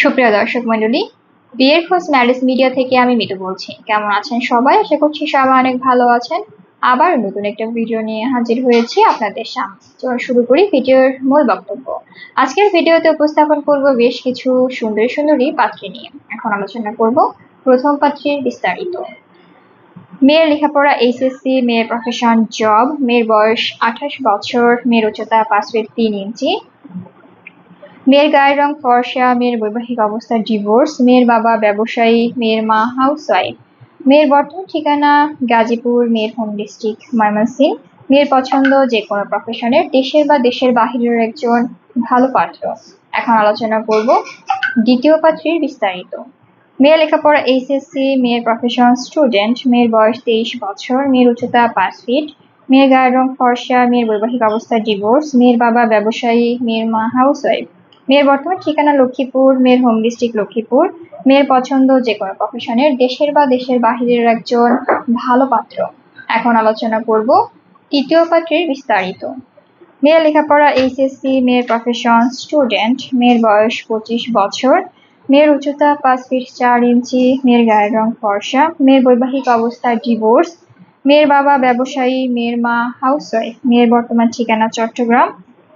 সুপ্রিয় দর্শক মণ্ডলী, বিয়ের খোঁজ ম্যারেজ মিডিয়া থেকে আমি মিতু বলছি। কেমন আছেন সবাই? আশা করছি সবাই অনেক ভালো আছেন। আবার নতুন একটা ভিডিও নিয়ে হাজির হয়েছি আপনাদের সামনে। শুরু করি ভিডিওর মূল বক্তব্য। আজকের ভিডিওতে উপস্থাপন করব বেশ কিছু সুন্দরী সুন্দরী পাত্রী নিয়ে। এখন আলোচনা করব প্রথম পাত্রীর বিস্তারিত। মেয়ের লেখাপড়া এইচএসসি মেয়ের প্রফেশন জব মেয়ের বয়স আঠাশ বছর, মেয়ের উচ্চতা পাঁচ ফিট তিন ইঞ্চি মেয়ের গায়ের রং ফর্সা, মেয়ের বৈবাহিক অবস্থা ডিভোর্স মেয়ের বাবা ব্যবসায়ী, মেয়ের মা হাউস ওয়াইফ মেয়ের বর্তমান ঠিকানা গাজীপুর, মেয়ের হোম ডিস্ট্রিক্ট ময়মনসিং। মেয়ের পছন্দ যে কোনো প্রফেশনের দেশের বা দেশের বাহিরের একজন ভালো পাত্র। এখন আলোচনা করব দ্বিতীয় পাত্রীর বিস্তারিত। মেয়ের লেখাপড়া এইচএসসি মেয়ের প্রফেশন স্টুডেন্ট মেয়ের বয়স তেইশ বছর, মেয়ের উচ্চতা পাঁচ ফিট মেয়ের গায়ের রং ফর্সা, মেয়ের বৈবাহিক অবস্থা ডিভোর্স মেয়ের বাবা ব্যবসায়ী, মেয়ের মা হাউসওয়াইফ মেয়ের বর্তমান ঠিকানা লক্ষ্মীপুর, মেয়ের হোম ডিস্ট্রিক্ট লক্ষ্মীপুর, মেয়ের পছন্দ যে কোনো প্রফেশনের দেশের বা দেশের বাহিরের একজন ভালো পাত্র। এখন আলোচনা করব তৃতীয় পাত্রের বিস্তারিত। মেয়ের লেখাপড়া এইচএসসি মেয়ের প্রফেশন স্টুডেন্ট মেয়ের বয়স পঁচিশ বছর, মেয়ের উচ্চতা পাঁচ ফিট চার ইঞ্চি, মেয়ের গায়ের রং ফর্সা, মেয়ের বৈবাহিক অবস্থা ডিভোর্স মেয়ের বাবা ব্যবসায়ী, মেয়ের মা হাউসওয়াইফ মেয়ের বর্তমান ঠিকানা চট্টগ্রাম